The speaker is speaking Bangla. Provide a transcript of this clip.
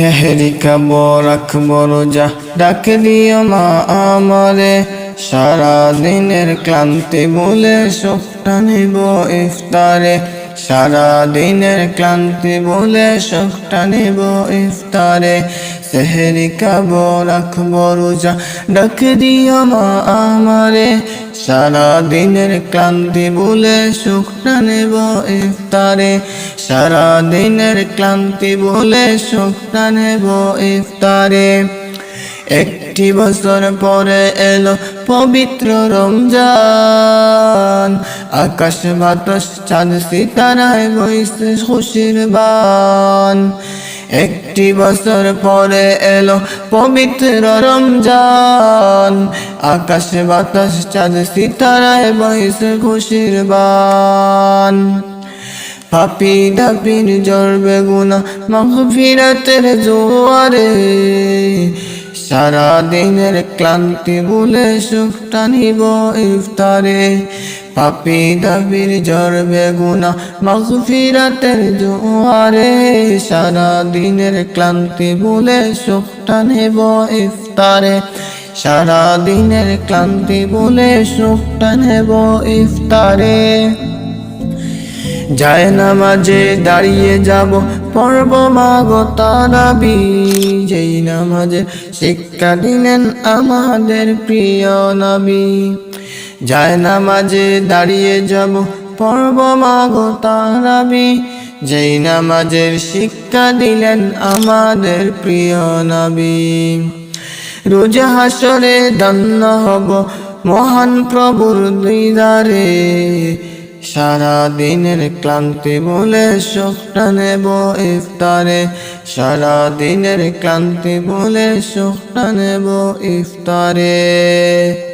তেহরি কবর আকবর যা ডাক দিও মা আমারে। সারা দিনের ক্লান্তি বলে সবটা নিব ইফতারে। সারা দিনের ক্লান্তি বলে সবটা নিব ইফতারে। সেহেরি খাব, রাখব রোজা, ডাক দিও মা আমারে। সারা দিনের ক্লান্তি বলে সুখটা নেব ইফতারে। সারা দিনের ক্লান্তি বলে সুখটা নেব ইফতারে। একটি বছর পরে এলো পবিত্র রমজান। আকাশ বাতাস, চাঁদ, সিতারায় বইছে খুশির বান। একটি বছর পরে এলো পবিত্র রমজান। আকাশ বাতাস, চাঁদ, সিতারায় বইছে খুশির বান। পাপি দাপির জড়বে গুনা মাগফিরাতের জোয়ারে সারা দিনের ক্লান্তি বলে সুখটা নিব ইফতারে। পাপি দাবির জড়বে গুনা মাগফিরাতের জোয়ারে। সারা দিনের ক্লান্তি বলে সুখটা নেব ইফতারে। সারা দিনের ক্লান্তি বলে সুখটা নেব ইফতারে। যায় নামাজে দাঁড়িয়ে যাব পর্ব মাগো তারাবি। যেই নামাজে শিক্ষা দিলেন আমাদের প্রিয় নবী। যায় নামাজে দাঁড়িয়ে যাব পর্ব মাগো তারাবি। যেই নামাজের শিক্ষা দিলেন আমাদের প্রিয় নবী। রোজা হাসরে দান্ন হব মহান প্রভুর দিদারে। সারা দিনের ক্লান্তি বলে সুখটা নেব ইফতারে। সারা দিনের ক্লান্তি বলে সুখটা নেব ইফতারে।